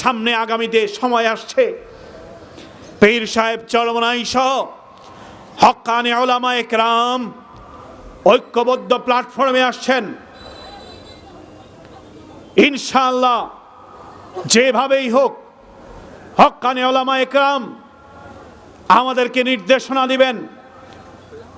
সামনে আগামীতে সময় আসছে। পীর সাহেব চরমনাই সহ হকানে ওলামা একরাম ঐক্যবদ্ধ প্ল্যাটফর্মে আসছেন। ইনশাল্লাহ যেভাবেই হোক হকানে ওলামা একরাম আমাদেরকে নির্দেশনা দিবেন,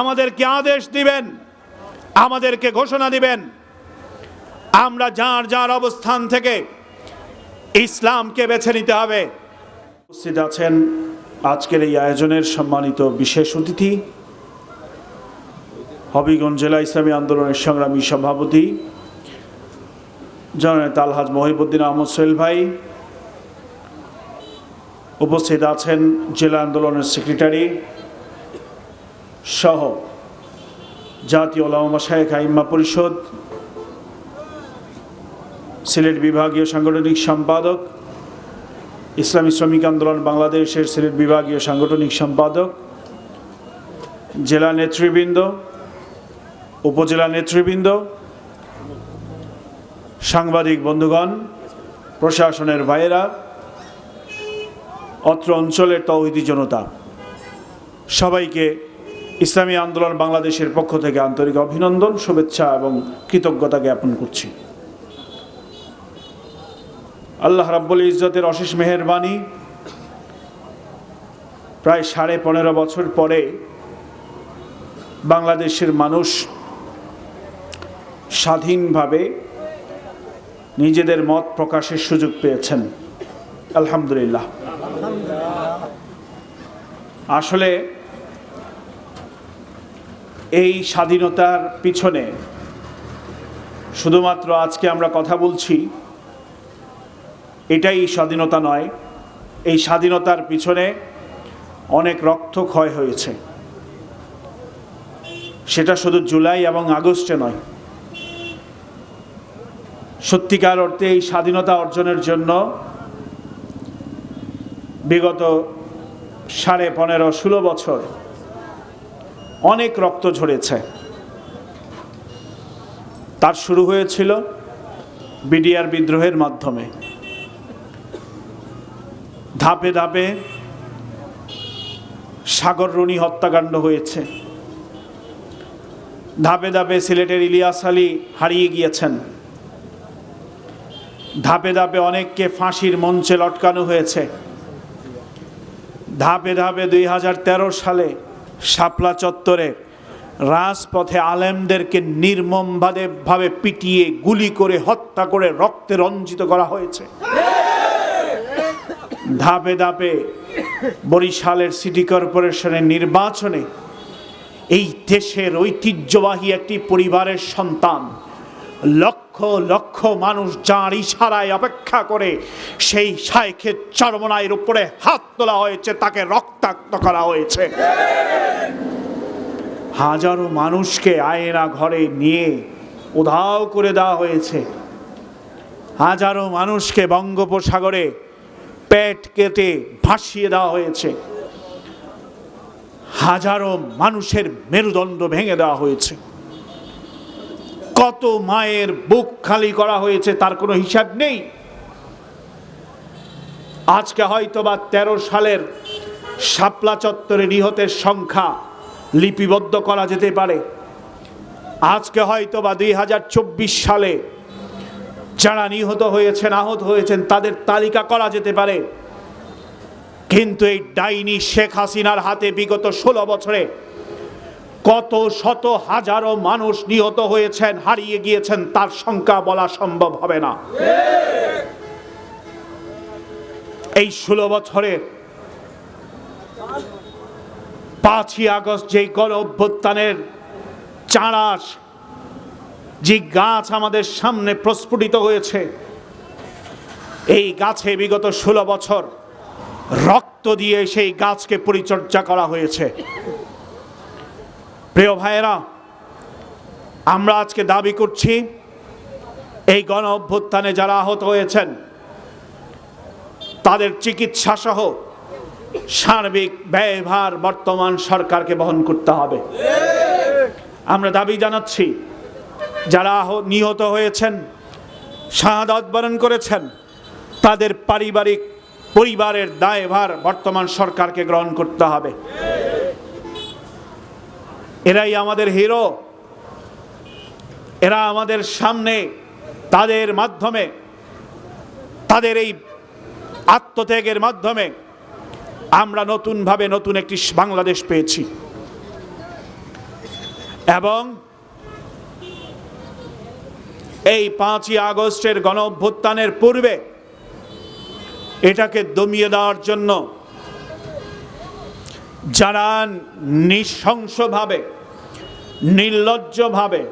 আমাদেরকে আদেশ দিবেন, আমাদেরকে ঘোষণা দিবেন। আমরা যার যার অবস্থান থেকে ইসলামকে বেছে নিতে হবে। উপস্থিত আছেন আজকের এই আয়োজনের সম্মানিত বিশেষ অতিথি, হবিগঞ্জ জেলা ইসলামী আন্দোলনের সংগ্রামী সভাপতি, জননেতা আলহাজ মহিবুদ্দিন আহমদ সোহেল ভাই। উপস্থিত আছেন জেলা আন্দোলনের সেক্রেটারি সহ জাতীয় ওলামা শাহেখ আইম্মা পরিষদ সিলেট বিভাগীয় সাংগঠনিক সম্পাদক, ইসলামী শ্রমিক আন্দোলন বাংলাদেশের সিলেট বিভাগীয় সাংগঠনিক সম্পাদক, জেলা নেতৃবৃন্দ, উপজেলা নেতৃবৃন্দ, সাংবাদিক বন্ধুগণ, প্রশাসনের ভাইয়েরা, অত্র অঞ্চলের তৌহিদি জনতা, সবাইকে ইসলামী আন্দোলন বাংলাদেশের পক্ষ থেকে আন্তরিক অভিনন্দন, শুভেচ্ছা এবং কৃতজ্ঞতা জ্ঞাপন করছি। আল্লাহ রাব্বুল ইজ্জতের অশেষ মেহেরবানি। প্রায় সাড়ে পনেরো বছর পরে বাংলাদেশের মানুষ স্বাধীনভাবে নিজেদের মত প্রকাশের সুযোগ পেয়েছেন। আলহামদুলিল্লাহ। আসলে এই স্বাধীনতার পিছনে শুধুমাত্র আজকে আমরা কথা বলছি এটাই স্বাধীনতা নয়। এই স্বাধীনতার পিছনে অনেক রক্ত ক্ষয় হয়েছে। সেটা শুধু জুলাই এবং আগস্টে নয়। সত্যিকার অর্থে এই স্বাধীনতা অর্জনের জন্য বিগত সাড়ে পনেরো ষোলো বছর অনেক রক্ত ঝরেছে। তার শুরু হয়েছিল বিডিআর বিদ্রোহের মাধ্যমে। ধাপে ধাপে সাগররণী হত্যাকাণ্ড হয়েছে। ধাপে ধাপে সিলেটের ইলিয়াস আলী হারিয়ে গিয়েছেন। ধাপে ধাপে অনেককে ফাঁসির মঞ্চে লটকানো হয়েছে। ধাপে ধাপে দুই হাজার তেরো সালে শাপলা চত্বরে রাজপথে আলেমদেরকে নির্মমভাবে ভাবে পিটিয়ে গুলি করে হত্যা করে রক্তে রঞ্জিত করা হয়েছে। ধাপে ধাপে বরিশালের সিটি কর্পোরেশনের নির্বাচনে এই দেশের ঐতিহ্যবাহী একটি পরিবারের সন্তান, লক্ষ লক্ষ মানুষ যার ইশারায় অপেক্ষা করে সেই শাইখের চরমনায়ের উপরে হাত তোলা হয়েছে, তাকে রক্তাক্ত করা হয়েছে। হাজারো মানুষকে আয়না ঘরে নিয়ে উধাও করে দেওয়া হয়েছে। হাজারো মানুষকে বঙ্গোপসাগরে পেট কেটে ভাসিয়ে দেওয়া হয়েছে। হাজারো মানুষের মেরুদণ্ড ভেঙে দেওয়া হয়েছে। কত মায়ের বুক খালি করা হয়েছে তার কোনো হিসাব নেই। আজকে হয়তো বা তেরো সালের শাপলা চত্বরে নিহতের সংখ্যা লিপিবদ্ধ করা যেতে পারে। আজকে হয়তো বা দুই হাজার চব্বিশ সালে যারা নিহত হয়েছেন, আহত হয়েছেন, তাদের তালিকা করা যেতে পারে। কিন্তু এই ডাইনি শেখ হাসিনার হাতে বিগত ষোলো বছরে কত শত হাজারো মানুষ নিহত হয়েছেন, হারিয়ে গিয়েছেন, তার সংখ্যা বলা সম্ভব হবে না। এই ষোলো বছরের পাঁচই আগস্ট যেই গণ অভ্যুত্থানের চারাস যে গাছ আমাদের সামনে প্রস্ফুটিত হয়েছে, এই গাছে বিগত ষোলো বছর রক্ত দিয়ে সেই গাছকে পরিচর্যা করা হয়েছে। প্রিয় ভাইয়েরা, আমরা আজকে দাবি করছি, এই গণ অভ্যুত্থানে যারা আহত হয়েছেন, তাদের চিকিৎসা সহ সার্বিক ব্যয়ভার বর্তমান সরকারকে বহন করতে হবে। আমরা দাবি জানাচ্ছি যারা নিহত হয়েছেন শাহাদাত বরণ করেছেন, তাদের পারিবারিক পরিবারের দায়ভার বর্তমান সরকারকে গ্রহণ করতে হবে। এরাই আমাদের হিরো। এরা আমাদের সামনে তাদের মাধ্যমে, তাদের এই আত্মত্যাগের মাধ্যমে আমরা নতুনভাবে নতুন একটি বাংলাদেশ পেয়েছি। এবং এই পাঁচই আগস্টের গণ অভ্যুত্থানের পূর্বে এটাকে দমিয়ে দেওয়ার জন্য যারা নৃশংসভাবে, নির্লজ্জভাবে,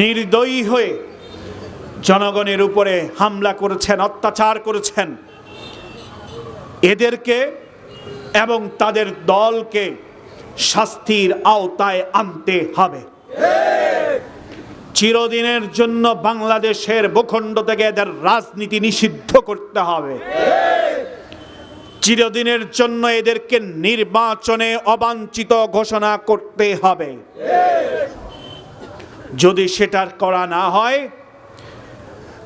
নির্দয়ী হয়ে জনগণের উপরে হামলা করেছেন, অত্যাচার করেছেন, এদেরকে এবং তাদের দলকে শাস্তির আওতায় আনতে হবে। চিরদিনের জন্য বাংলাদেশের ভূখণ্ড থেকে এদের রাজনীতি নিষিদ্ধ করতে হবে। চিরদিনের জন্য এদেরকে নির্বাচনে অবাঞ্ছিত ঘোষণা করতে হবে। যদি সেটার করা না হয়,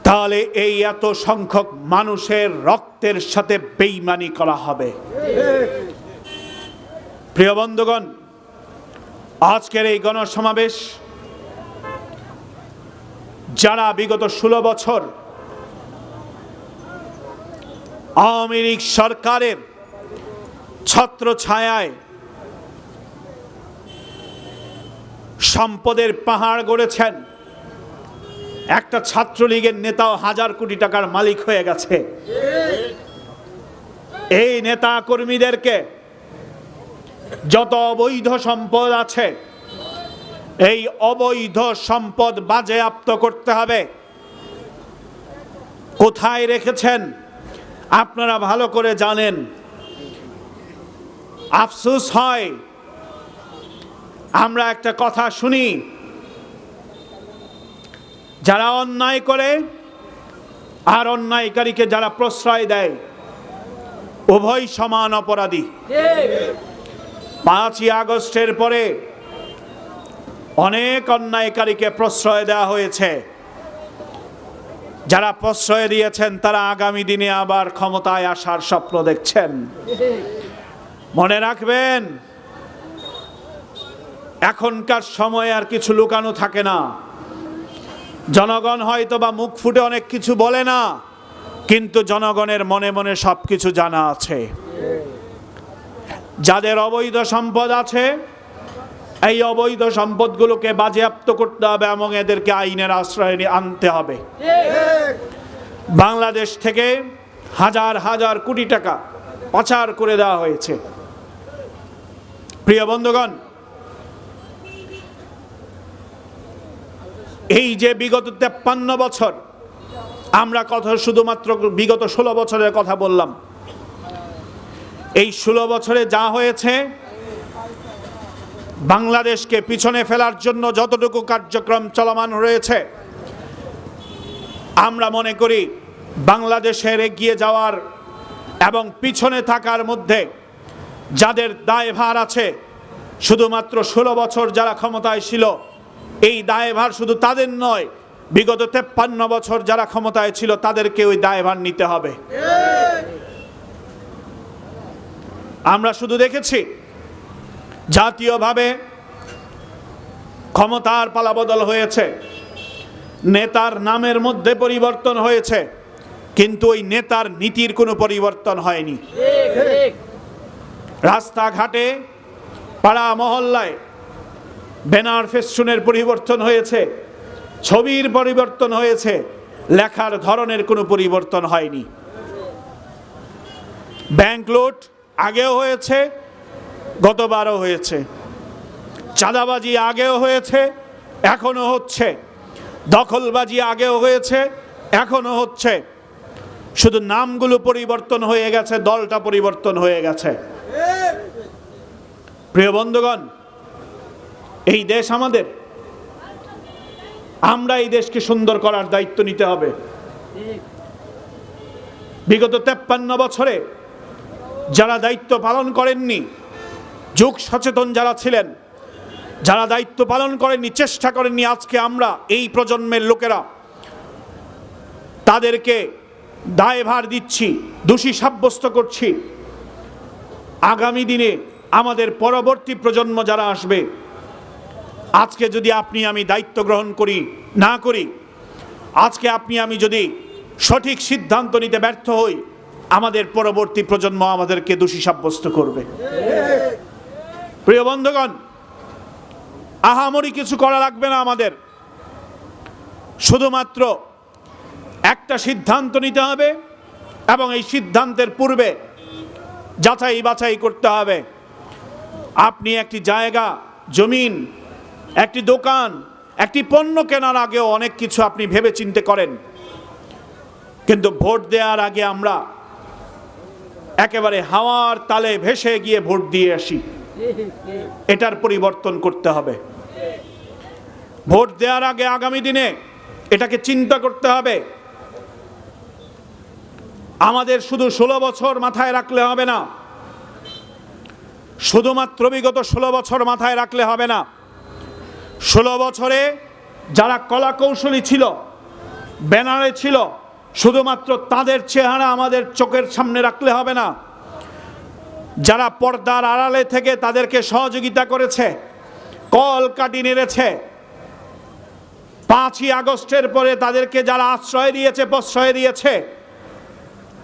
তাহলে এই এত সংখ্যক মানুষের রক্তের সাথে বেইমানি করা হবে। প্রিয় বন্ধুগণ, আজকের এই গণসমাবেশ যারা বিগত ষোলো বছর আওয়ামী লীগ সরকারের ছত্র ছায়ায় সম্পদের পাহাড় গড়েছেন, একটা ছাত্রলীগের নেতাও হাজার কোটি টাকার মালিক হয়ে গেছে। এই নেতা কর্মীদেরকে যত অবৈধ সম্পদ আছে এই অবৈধ সম্পদ বাজেয়াপ্ত করতে হবে। কোথায় রেখেছেন? আপনারা ভালো করে জানেন। আফসোস হয়। আমরা একটা কথা শুনি। যারা অন্যায় করে আর অন্যায়কারীকে যারা প্রশ্রয় দেয় উভয় সমান অপরাধী। পাঁচই আগস্টের পরে অনেক অন্যায়কারীকে প্রশ্রয় দেওয়া হয়েছে। যারা প্রশ্রয় দিয়েছেন, তারা আগামী দিনে আবার ক্ষমতায় আসার স্বপ্ন দেখছেন। মনে রাখবেন, এখনকার সময় আর কিছু লুকানো থাকে না। জনগণ হয়তো বা মুখ ফুটে অনেক কিছু বলে না, কিন্তু জনগণের মনে মনে সব কিছু জানা আছে। যাদের অবৈধ সম্পদ আছে এই অবৈধ সম্পদগুলোকে বাজেয়াপ্ত করতে হবে এবং এদেরকে আইনের আশ্রয় আনতে হবে। বাংলাদেশ থেকে হাজার হাজার কোটি টাকা পাচার করে দেওয়া হয়েছে। প্রিয় বন্ধুগণ, এই যে বিগত তেপ্পান্ন বছর, আমরা কথা শুধুমাত্র বিগত ষোলো বছরের কথা বললাম। এই ষোলো বছরে যা হয়েছে বাংলাদেশকে পিছনে ফেলার জন্য যতটুকু কার্যক্রম চলমান রয়েছে, আমরা মনে করি বাংলাদেশের এগিয়ে যাওয়ার এবং পিছনে থাকার মধ্যে যাদের দায়ভার আছে, শুধুমাত্র ষোলো বছর যারা ক্ষমতায় ছিল, এই দায়ভার শুধু তাদের নয়, বিগত তেপ্পান্ন বছর যারা ক্ষমতায় ছিল, তাদেরকে ওই দায়ভার নিতে হবে। আমরা শুধু দেখেছি জাতীয়ভাবে ক্ষমতার পালাবদল হয়েছে। নেতার নামের মধ্যে পরিবর্তন হয়েছে, কিন্তু ওই নেতার নীতির কোনো পরিবর্তন হয়নি। রাস্তাঘাটে, পাড়া মহল্লায় ব্যানার ফেস্টুনের পরিবর্তন হয়েছে, ছবির পরিবর্তন হয়েছে, লেখার ধরনের কোনো পরিবর্তন হয়নি। ব্যাংক লুট আগেও হয়েছে গতবারও হয়েছে। চাঁদাবাজি আগেও হয়েছে এখনও হচ্ছে। দখলবাজি আগেও হয়েছে এখনও হচ্ছে। শুধু নামগুলো পরিবর্তন হয়ে গেছে, দলটা পরিবর্তন হয়ে গেছে। প্রিয় বন্ধুগণ, এই দেশ আমাদের। আমরা এই দেশকে সুন্দর করার দায়িত্ব নিতে হবে। বিগত তেপ্পান্ন বছরে যারা দায়িত্ব পালন করেননি যুগ সচেতন যারা ছিলেন, যারা দায়িত্ব পালন করেননি, চেষ্টা করেননি আজকে আমরা এই প্রজন্মের লোকেরা, তাদেরকে দায়ভার দিচ্ছি, দোষী সাব্যস্ত করছি। আগামী দিনে আমাদের পরবর্তী প্রজন্ম যারা আসবে, আজকে যদি আপনি আমি দায়িত্ব গ্রহণ করি, না করি, আজকে আপনি আমি যদি সঠিক সিদ্ধান্ত নিতে ব্যর্থ হই, আমাদের পরবর্তী প্রজন্ম আমাদেরকে দোষী সাব্যস্ত করবে। প্রিয় বন্ধুগণ, আহামরি কিছু করা লাগবে না আমাদের। শুধুমাত্র একটা সিদ্ধান্ত নিতে হবে এবং এই সিদ্ধান্তের পূর্বে যাচাই বাছাই করতে হবে। আপনি একটি জায়গা, জমিন, একটি দোকান, একটি পণ্য কেনার আগেও অনেক কিছু আপনি ভেবে চিন্তে করেন। কিন্তু ভোট দেওয়ার আগে আমরা একেবারে হাওয়ার তালে ভেসে গিয়ে ভোট দিয়ে আসি। এটার পরিবর্তন করতে হবে। ভোট দেওয়ার আগে আগামী দিনে এটাকে চিন্তা করতে হবে। আমাদের শুধু ষোলো বছর মাথায় রাখলে হবে না। শুধুমাত্র বিগত ষোলো বছর মাথায় রাখলে হবে না। ষোলো বছরে যারা কলা কৌশলী ছিল, ব্যানারে ছিল, শুধুমাত্র তাদের চেহারা আমাদের চোখের সামনে রাখলে হবে না। যারা পর্দার আড়ালে থেকে তাদেরকে সহযোগিতা করেছে, কল কাটি নেড়েছে। পাঁচই আগস্টের পরে তাদেরকে যারা আশ্রয় দিয়েছে, প্রশ্রয় দিয়েছে,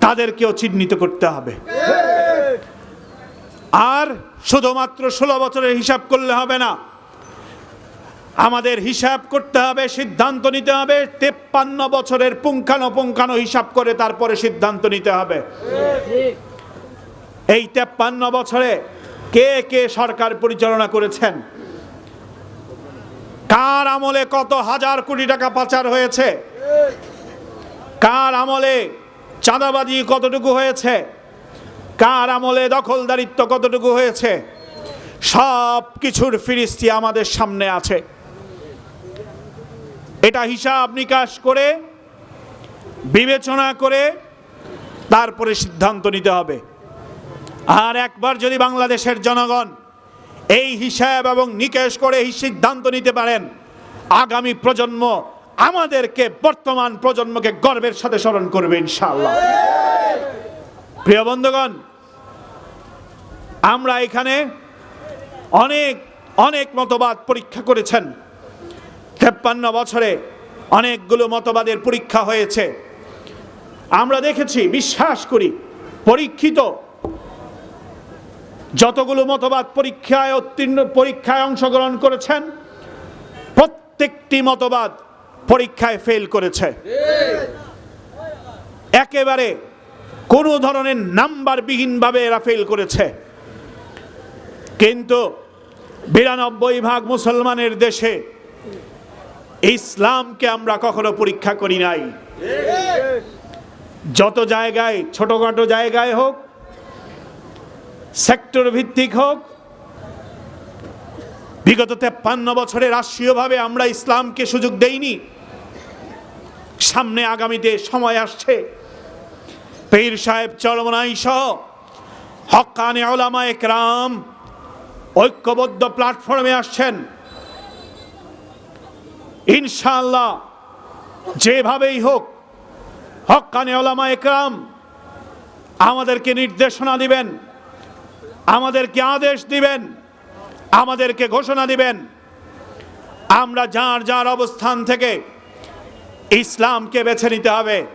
তাদেরকেও চিহ্নিত করতে হবে। আর শুধুমাত্র ষোলো বছরের হিসাব করলে হবে না, আমাদের হিসাব করতে হবে, সিদ্ধান্ত নিতে হবে, তেপ্পান্ন বছরের পুঙ্খানো পুঙ্খানো হিসাব করে তারপরে সিদ্ধান্ত নিতে হবে। এই তেপ্পান্ন বছরে কে কে সরকার পরিচালনা করেছেন? কার আমলে কত হাজার কোটি টাকা পাচার হয়েছে? কার আমলে চাঁদাবাজি কতটুকু হয়েছে? কার আমলে দখলদারিত্ব কতটুকু হয়েছে? সব কিছুর ফিরিস্তি আমাদের সামনে আছে। এটা হিসাব নিকাশ করে, বিবেচনা করে, তারপরে সিদ্ধান্ত নিতে হবে। আর একবার যদি বাংলাদেশের জনগণ এই হিসাব এবং নিকেশ করে এই সিদ্ধান্ত নিতে পারেন, আগামী প্রজন্ম আমাদেরকে, বর্তমান প্রজন্মকে গর্বের সাথে স্মরণ করবে ইনশাআল্লাহ। প্রিয় বন্ধুগণ, আমরা এখানে অনেক অনেক মতবাদ পরীক্ষা করেছেন। তেপ্পান্ন বছরে অনেকগুলো মতবাদের পরীক্ষা হয়েছে। আমরা দেখেছি, বিশ্বাস করি, পরীক্ষিত যতগুলো মতবাদ পরীক্ষায় উত্তীর্ণ, পরীক্ষায় অংশগ্রহণ করেছেন, প্রত্যেকটি মতবাদ পরীক্ষায় ফেল করেছে। একেবারে কোনো ধরনের নাম্বারবিহীনভাবে এরা ফেল করেছে। কিন্তু বিরানব্বই ভাগ মুসলমানের দেশে ইসলামকে আমরা কখনো পরীক্ষা করি নাই। যত জায়গায়, ছোটখাটো জায়গায় হোক সেক্টর ভিত্তিক হোক। বিগত তেপ্পান্ন বছরে রাষ্ট্রীয়ভাবে আমরা ইসলামকে সুযোগ দেইনি। সামনে আগামীতে সময় আসছে। পীর সাহেব চরমনাই সহ হকানে ওলামা একরাম ঐক্যবদ্ধ প্ল্যাটফর্মে আসছেন। ইনশাল্লাহ যেভাবেই হোক হকানে ওলামা একরাম আমাদেরকে নির্দেশনা দিবেন। আমাদেরকে আদেশ দিবেন, আমাদেরকে ঘোষণা দিবেন। আমরা যার যার অবস্থান থেকে ইসলামকে বেছে নিতে হবে।